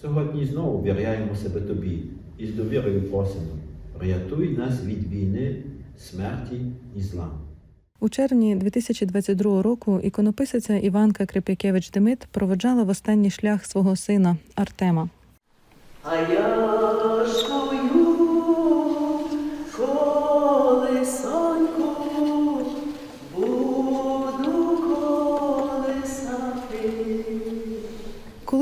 Сьогодні знову віряємо себе тобі і з довірою просимо. Рятуй нас від війни, смерті і зла. У червні 2022 року іконописиця Іванка Крип'якевич Демит проведжала в останній шлях свого сина Артема. А я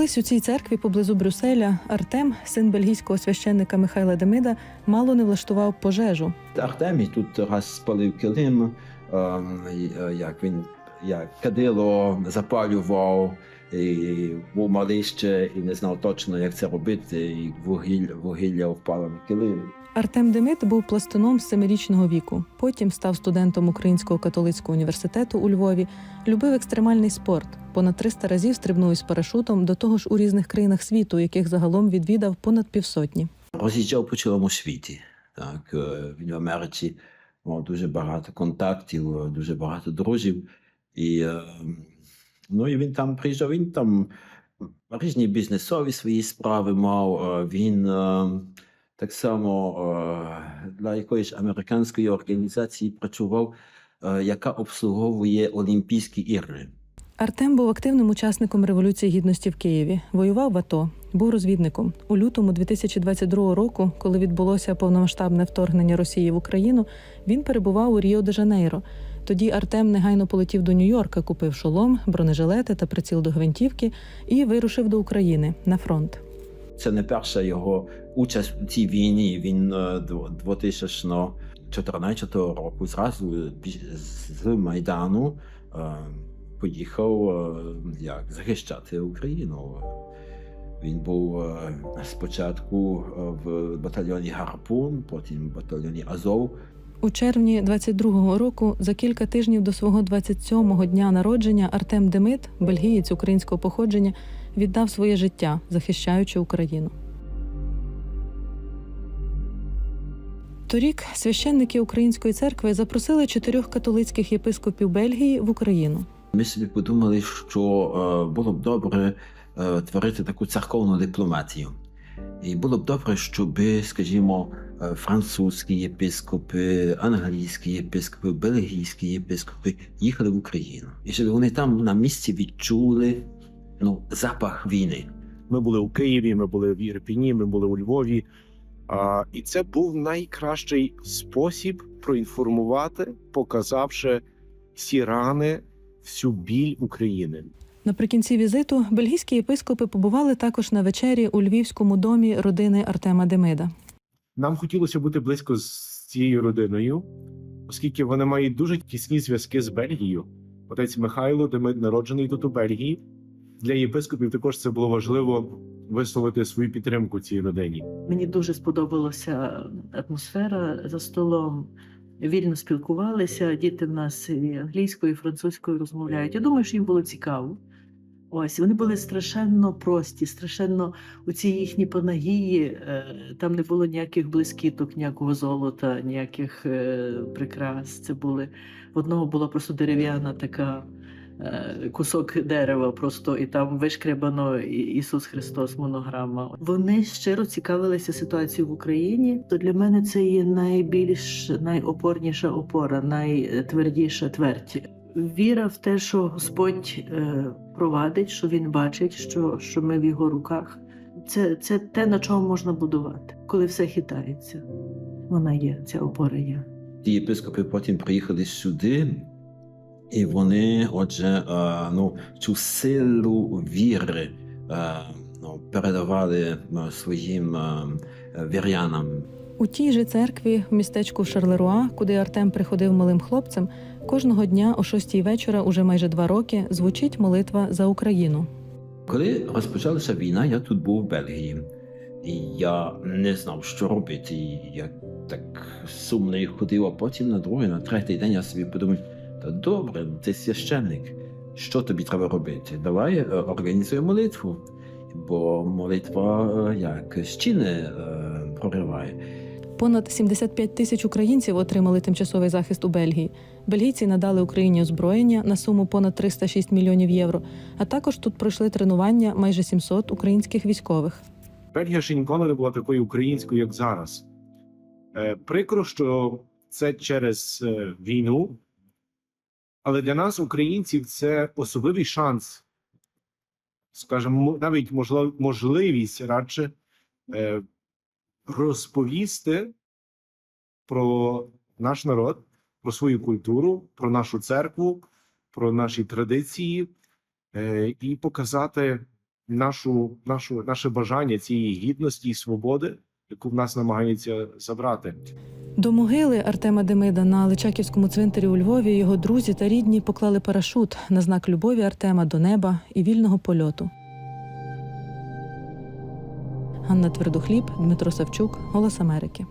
Колись у цій церкві поблизу Брюсселя Артем, син бельгійського священника Михайла Демида, мало не влаштував пожежу. Артемій тут раз спалив килим, ем, і, е, як він як кадило запалював, і був малий ще і не знав точно, як це робити, і вугілля, вугілля впало на килим. Артем Демит був пластуном з семирічного віку. Потім став студентом Українського католицького університету у Львові. Любив екстремальний спорт. Понад 300 разів стрибнув із парашутом, до того ж у різних країнах світу, яких загалом відвідав понад півсотні. Роз'їжджав по цілому світі. Так, е, він в Америці мав дуже багато контактів, е, дуже багато друзів. І, е, ну, і він там приїжджав, він там різні бізнесові свої справи мав. е, Він е, так само е, для якоїсь американської організації працював, яка обслуговує Олімпійські ігри. Артем був активним учасником Революції Гідності в Києві. Воював в АТО, був розвідником. У лютому 2022 року, коли відбулося повномасштабне вторгнення Росії в Україну, він перебував у Ріо де Жанейро. Тоді Артем негайно полетів до Нью-Йорка, купив шолом, бронежилети та приціл до гвинтівки і вирушив до України на фронт. Це не перша його участь у цій війні. Він е, 2014 року зразу з Майдану е, поїхав е, як захищати Україну. Він був е, спочатку е, в батальйоні Гарпун, потім в батальйоні Азов. У червні 22-го року, за кілька тижнів до свого 27-го дня народження, Артем Демит, бельгієць українського походження, віддав своє життя, захищаючи Україну. Торік священники Української церкви запросили чотирьох католицьких єпископів Бельгії в Україну. Ми собі подумали, що е, було б добре е, творити таку церковну дипломатію. І було б добре, щоб, скажімо, французькі єпископи, англійські єпископи, бельгійські єпископи їхали в Україну. І щоб вони там на місці відчули ну, запах війни. Ми були у Києві, ми були в Ірпіні, ми були у Львові. А, і це був найкращий спосіб проінформувати, показавши всі рани, всю біль України. Наприкінці візиту бельгійські єпископи побували також на вечері у львівському домі родини Артема Демида. Нам хотілося бути близько з цією родиною, оскільки вони мають дуже тісні зв'язки з Бельгією. Отець Михайло Демид народжений тут у Бельгії. Для єпископів також це було важливо висловити свою підтримку цій родині. Мені дуже сподобалася атмосфера за столом. Вільно спілкувалися. Діти в нас і англійською, і французькою розмовляють. Я думаю, що їм було цікаво. Ось вони були страшенно прості, страшенно у ці їхні панагії. е, Там не було ніяких блискіток, ніякого золота, ніяких е, прикрас. Це були в одного була просто дерев'яна така е, кусок дерева, просто і там вишкребано Ісус Христос, монограма. Вони щиро цікавилися ситуацією в Україні. То для мене це є найбільш найопорніша опора, найтвердіша твердь. Віра в те, що Господь е, провадить, що Він бачить, що, що ми в його руках. Це, це те, на чому можна будувати, коли все хитається. Вона є, ця опора є. Ті єпископи потім приїхали сюди, і вони, отже, е, ну, цю силу віри е, ну, передавали своїм вірянам. У тій же церкві в містечку Шарлеруа, куди Артем приходив малим хлопцем, кожного дня о шостій вечора, уже майже два роки, звучить молитва за Україну. Коли розпочалася війна, я тут був в Бельгії, і я не знав, що робити. І я так сумно і ходив, а потім на другий, на третій день я собі подумав, та добре, ти священник, що тобі треба робити? Давай е, організуй молитву, бо молитва е, як стіни е, прориває. Понад 75 тисяч українців отримали тимчасовий захист у Бельгії. Бельгійці надали Україні озброєння на суму понад 306 мільйонів євро. А також тут пройшли тренування майже 700 українських військових. Бельгія ще ніколи не була такою українською, як зараз. Е, Прикро, що це через е, війну, але для нас, українців, це особливий шанс, скажімо, навіть можливість радше е, розповісти про наш народ, про свою культуру, про нашу церкву, про наші традиції е, і показати нашу, нашу, наше бажання цієї гідності і свободи, яку в нас намагаються забрати. До могили Артема Демида на Личаківському цвинтарі у Львові його друзі та рідні поклали парашут на знак любові Артема до неба і вільного польоту. Ганна Твердохліб, Дмитро Савчук, Голос Америки.